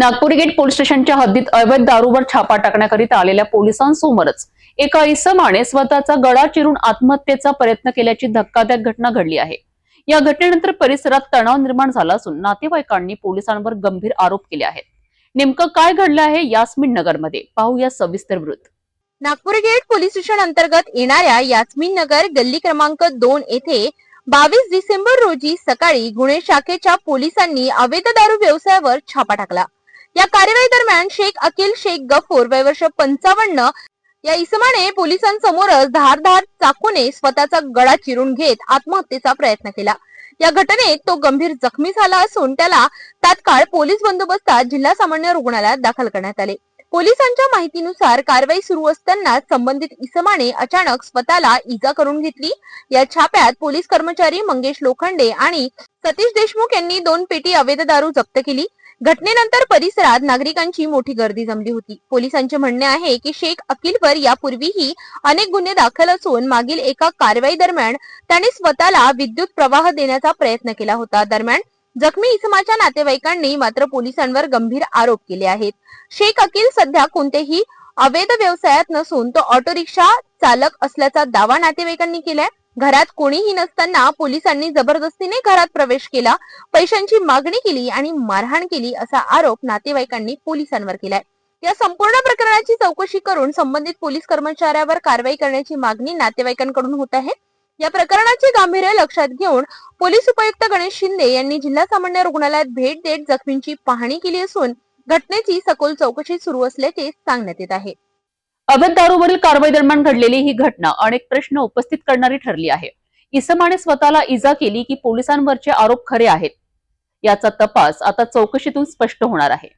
Nagpur gate police स्टेशनच्या हद्दीत अवैध दारूवर छापा टाकण्याकरिता आलेल्या पोलिसांसमोरच एका इसमाने स्वतःचा गळा चिरून आत्महत्येचा प्रयत्न केल्याची धक्कादायक घटना घडली आहे. या घटनेनंतर परिसरात तणाव निर्माण झाला असून नातेवाईकांनी पोलिसांवर गंभीर आरोप केले आहेत. नेमकं काय घडलं आहे यास्मिन नगरमध्ये? पाहूया सविस्तर वृत्त. नागपूर गेट पोलीस स्टेशन अंतर्गत येणाऱ्या यास्मिन नगर गल्ली क्रमांक दोन येथे बावीस डिसेंबर रोजी सकाळी गुन्हे शाखेच्या पोलिसांनी अवैध दारू व्यवसायावर छापा टाकला. या कारवाई दरम्यान शेख अकिल शेख गफूर वय वर्ष पंचावन्न या इसमाने पोलिसांसमोरच धारधार चाकूने स्वतःचा गळा चिरून घेत आत्महत्येचा प्रयत्न केला. या घटनेत तो गंभीर जखमी झाला असून त्याला तात्काळ पोलीस बंदोबस्तात जिल्हा सामान्य रुग्णालयात दाखल करण्यात आले. पोलिसांच्या माहितीनुसार कारवाई सुरू असताना संबंधित इसमाने अचानक स्वतःला इजा करून घेतली. या छाप्यात पोलीस कर्मचारी मंगेश लोखंडे आणि सतीश देशमुख यांनी दोन पेटी अवैध दारू जप्त केली. घटनेनंतर परिसरात नागरिकांची मोठी गर्दी जमली होती. पोलिसांचे म्हणणे आहे की शेख अकिलवर यापूर्वीही अनेक गुन्हे दाखल असून मागील एका कारवाई दरम्यान त्याने स्वतःला विद्युत प्रवाह देण्याचा प्रयत्न केला होता. दरम्यान जखमी इसमाच्या नातेवाईकांनी मात्र पोलिसांवर गंभीर आरोप केले आहेत. शेख अकिल सध्या कोणतेही अवैध व्यवसायात नसून तो ऑटो रिक्षा चालक असल्याचा दावा नातेवाईकांनी केलाय. घरात कोणीही नसताना पोलिसांनी जबरदस्तीने घरात प्रवेश केला पैशांची मागणी केली आणि मारहाण केली असा आरोप नातेवाईकांनी पोलिसांवर केलाय. या संपूर्ण प्रकरणाची चौकशी करून संबंधित पोलीस कर्मचाऱ्यावर कारवाई करण्याची मागणी नातेवाईकांकडून होत आहे. या प्रकरणाचे गांभीर्य लक्षात घेऊन पोलीस उपायुक्त गणेश शिंदे यांनी जिल्हा सामान्य रुग्णालयात भेट देत जखमींची पाहणी केली असून घटनेची सखोल चौकशी सुरू असल्याचे सांगण्यात येत आहे. अवैध दारूवरील कारवाई दरम्यान घडलेली ही घटना अनेक प्रश्न उपस्थित करणारी ठरली आहे. इसमाने स्वतःला इजा केली की पोलिसांवरचे आरोप खरे आहेत? याचा तपास आता चौकशीतून स्पष्ट होणार आहे.